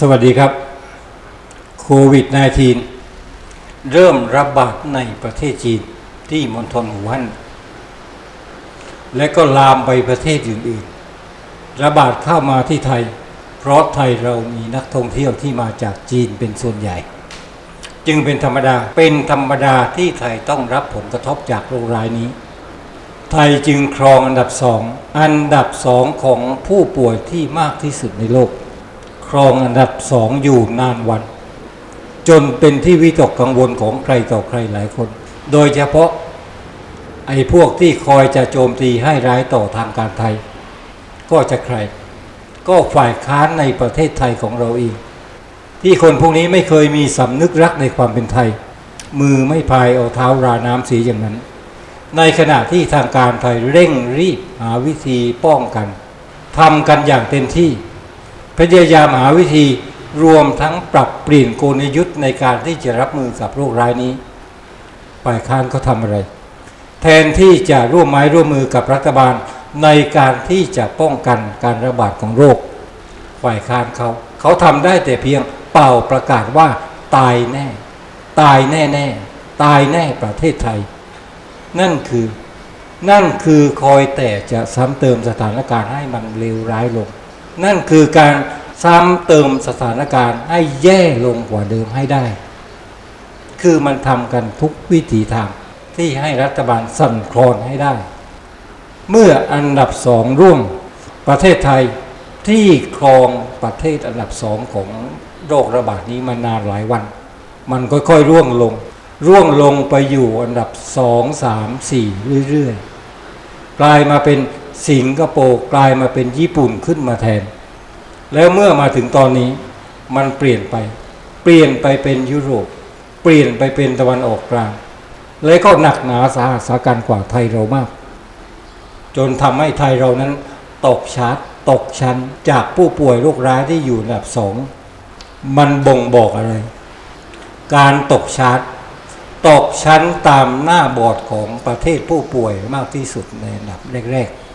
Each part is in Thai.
สวัสดีครับโควิด -19 เริ่มระบาดในประเทศจีนที่มณฑลหูฮั่นและก็ลามไปประเทศอื่นๆ ระบาดเข้ามาที่ไทย เพราะไทยเรามีนักท่องเที่ยวที่มาจากจีนเป็นส่วนใหญ่ จึงเป็นธรรมดาเป็นธรรมดาที่ไทยต้องรับผลกระทบจากโรคร้ายนี้ ไทยจึงครองอันดับสองอันดับสองของผู้ป่วยที่มากที่สุดในโลก ครองอันดับสองอยู่นานวัน จนเป็นที่วิตกกังวลของใครต่อใครหลายคน โดยเฉพาะไอ้พวกที่คอยจะโจมตีให้ร้ายต่อทางการไทย ก็จะใคร ก็ฝ่ายค้านในประเทศไทยของเราเองที่คนพวกนี้ไม่เคยมีสำนึกรักในความเป็นไทย มือไม่พายเอาเท้าราน้ำสีอย่างนั้น ในขณะที่ทางการไทยเร่งรีบหาวิธีป้องกันทำกันอย่างเต็มที่ พยายามหาวิธีรวมทั้งปรับเปลี่ยนกลยุทธ์ในการที่จะรับมือกับโรคร้ายนี้ฝ่ายค้านเขาทำอะไร แทนที่จะร่วมไม้ร่วมมือกับรัฐบาลในการที่จะป้องกันการระบาดของโรคฝ่ายค้านเขา เขาทำได้แต่เพียงเป่าประกาศว่าตายแน่ ตายแน่แน่ตายแน่ประเทศไทย นั่นคือนั่นคือคอยแต่จะซ้ำเติมสถานการณ์ให้มันเลวร้ายลง นั่นคือการซ้ำเติมสถานการณ์ให้แย่ลงกว่าเดิมให้ได้ คือมันทำกันทุกวิถีทางที่ให้รัฐบาลสั่นคลอนให้ได้ เมื่ออันดับสองร่วมประเทศไทยที่ครองประเทศอันดับสองของโรคระบาดนี้มานานหลายวัน มันค่อยๆร่วงลง ร่วงลงไปอยู่อันดับสองสามสี่เรื่อยๆ กลายมาเป็น สิงคโปร์กลายมาเป็นญี่ปุ่นขึ้นมาแทน แล้วเมื่อมาถึงตอนนี้มันเปลี่ยนไป เปลี่ยนไปเป็นยุโรป เปลี่ยนไปเป็นตะวันออกกลางและก็หนักหนาสาหัสาการกว่าไทยเรามาก จนทำให้ไทยเรานั้น ตกชาร์ตตกชั้นจากผู้ป่วยโรคร้ายที่อยู่อันดับสองมันบ่งบอกอะไร การตกชาร์ตตกชั้นตามหน้าบอดของประเทศผู้ป่วยมากที่สุดในอันดับแรก ๆ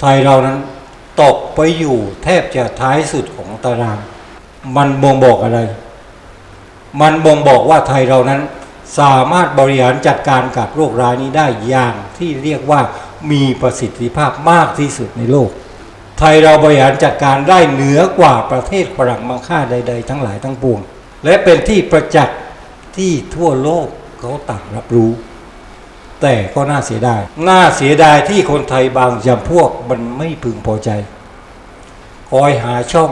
ไทยเรานั้นตกไปอยู่แทบจะท้ายสุดของตาราง มันบ่งบอกอะไร มันบ่งบอกว่าไทยเรานั้นสามารถบริหารจัดการกับโรคร้ายนี้ได้อย่างที่เรียกว่ามีประสิทธิภาพมากที่สุดในโลก ไทยเราบริหารจัดการได้เหนือกว่าประเทศฝรั่งมังค่าใด ๆ ทั้งหลายทั้งปวง และเป็นที่ประจักษ์ที่ทั่วโลกเขาต่างรับรู้ แต่ก็น่าเสียดาย น่าเสียดายที่คนไทยบางจำพวกมันไม่พึงพอใจ คอยหาช่อง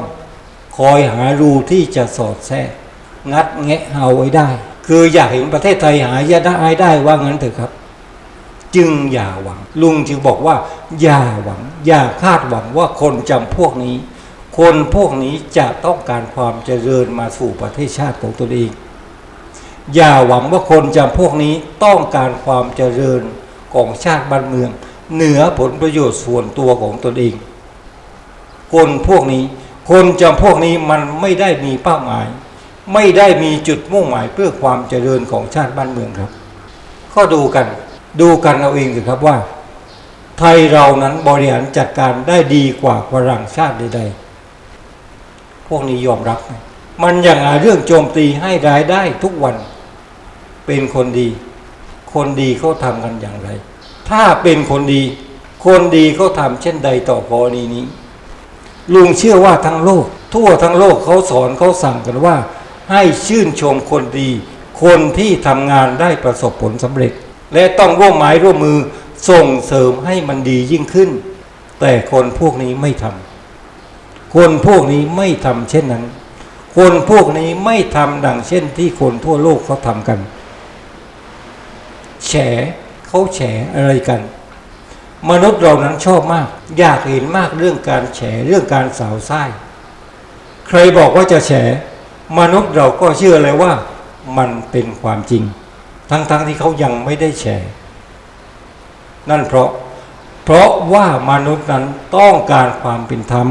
คอยหารูที่จะสอดแทรกงัดแงะเอาไว้ได้ คืออยากเห็นประเทศไทยหายได้ได้ว่างั้นเถอะครับ จึงอย่าหวัง ลุงจึงบอกว่า อย่าหวัง อย่าคาดหวังว่าคนจำพวกนี้ คนพวกนี้จะต้องการความเจริญมาสู่ประเทศชาติของตนเอง อย่าหวังว่าคนจำพวกนี้ต้องการความเจริญของชาติบ้านเมือง เหนือผลประโยชน์ส่วนตัวของตนเอง คนพวกนี้ คนจำพวกนี้มันไม่ได้มีเป้าหมาย ไม่ได้มีจุดมุ่งหมายเพื่อความเจริญของชาติบ้านเมืองครับ ก็ดูกันดูกันเอาเองสิครับว่า ไทยเรานั้นบริหารจัดการได้ดีกว่าฝรั่งชาติใดๆพวกนี้ยอมรับ มันอย่างหาเรื่องโจมตีให้รายได้ทุกวัน เป็นคนดี คนดีเขาทำกันอย่างไร ถ้าเป็นคนดี คนดีเขาทำเช่นใดต่อกรณีนี้ ลุงเชื่อว่าทั้งโลก ทั่วทั้งโลกเขาสอนเขาสั่งกันว่า ให้ชื่นชมคนดี คนที่ทำงานได้ประสบผลสำเร็จ และต้องร่วมไม้ร่วมมือส่งเสริมให้มันดียิ่งขึ้น แต่คนพวกนี้ไม่ทำคนพวกนี้ไม่ทำเช่นนั้นคนพวกนี้ไม่ทำดังเช่นที่คนทั่วโลกเขาทำกัน ฉเขาแฉอะไรกัน มนุษย์เรานั้นชอบมาก อยากเห็นมากเรื่องการแฉเรื่องการสาวไส้ใครบอกว่าจะแฉมนุษย์เราก็เชื่อเลยว่ามันเป็นความจริง ทั้งๆทที่เขายังไม่ได้แฉนั่นเพราะ เพราะว่ามนุษย์นั้นต้องการความเป็นธรรม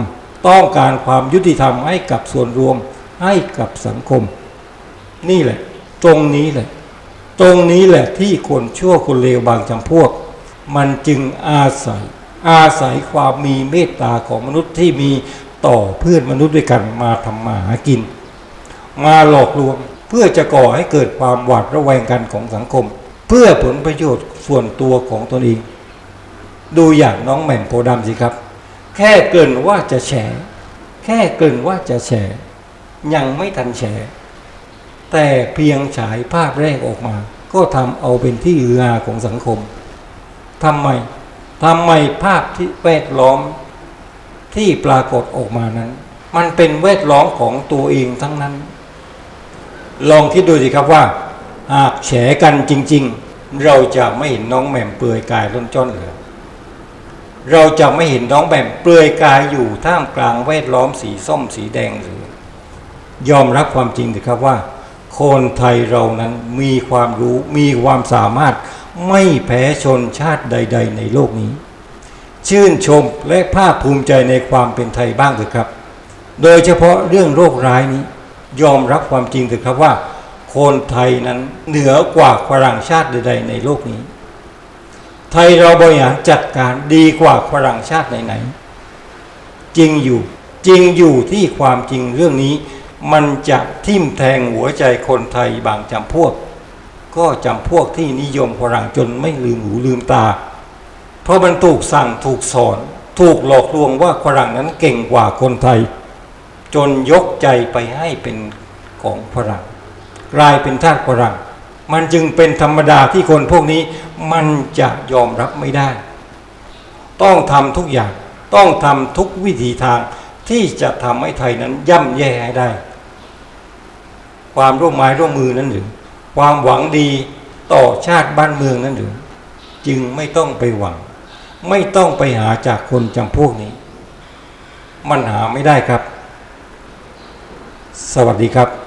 ต้องการความยุติธรรมให้กับส่วนรวมให้กับสังคม นี่แหละ ตรงนี้แหละ ตรงนี้แหละที่คนชั่วคนเลวบางจำพวก มันจึงอาศัย อาศัยความมีเมตตาของมนุษย์ที่มีต่อเพื่อนมนุษย์ด้วยกันมาทำมาหากิน มาหลอกลวงเพื่อจะก่อให้เกิดความหวาดระแวงกันของสังคม เพื่อผลประโยชน์ส่วนตัวของตนเอง ดูอย่างน้องแหม่มโพธิ์ดำสิครับ แค่เกินว่าจะแฉแค่เกินว่าจะแฉยังไม่ทันแฉ แต่เพียงฉายภาพแรกออกมา ก็ทำเอาเป็นที่ฮือฮาของสังคมทำไมทำไมภาพที่แวดล้อมที่ปรากฏออกมานั้น มันเป็นแวดล้อมของตัวเองทั้งนั้น ลองคิดดูสิครับว่า หากแฉกันจริง ๆ เราจะไม่เห็นน้องแหม่มเปลือยกายล้นจ้อนเหลือเราจะไม่เห็นน้องแหม่มเปลือยกายอยู่ท่ามกลางแวดล้อมสีส้มสีแดงหรือยอมรับความจริงเถอะครับว่า คนไทยเรานั้นมีความรู้มีความสามารถไม่แพ้ชนชาติใด ๆ ในโลกนี้ ชื่นชมและภาคภูมิใจในความเป็นไทยบ้างเถอะครับ โดยเฉพาะเรื่องโรคร้ายนี้ ยอมรับความจริงเถอะครับว่า คนไทยนั้นเหนือกว่าฝรั่งชาติใด ๆ ในโลกนี้ ไทยเราบริหารจัดการดีกว่าฝรั่งชาติไหนๆจริงอยู่จริงอยู่ที่ความจริงเรื่องนี้ มันจะทิ่มแทงหัวใจคนไทยบางจำพวก ก็จำพวกที่นิยมฝรั่งจนไม่ลืมหูลืมตา เพราะมันถูกสั่งถูกสอน ถูกหลอกลวงว่าฝรั่งนั้นเก่งกว่าคนไทย จนยกใจไปให้เป็นของฝรั่งกลายเป็นทาสฝรั่ง มันจึงเป็นธรรมดาที่คนพวกนี้มันจะยอมรับไม่ได้ ต้องทำทุกอย่างต้องทำทุกวิธีทางที่จะทำให้ไทยนั้นย่ำแย่ให้ได้ ความร่วมไม้ร่วมมือนั้นหรือความหวังดีต่อชาติบ้านเมืองนั้นหรือจึงไม่ต้องไปหวัง ไม่ต้องไปหาจากคนจำพวกนี้ มันหาไม่ได้ครับ สวัสดีครับ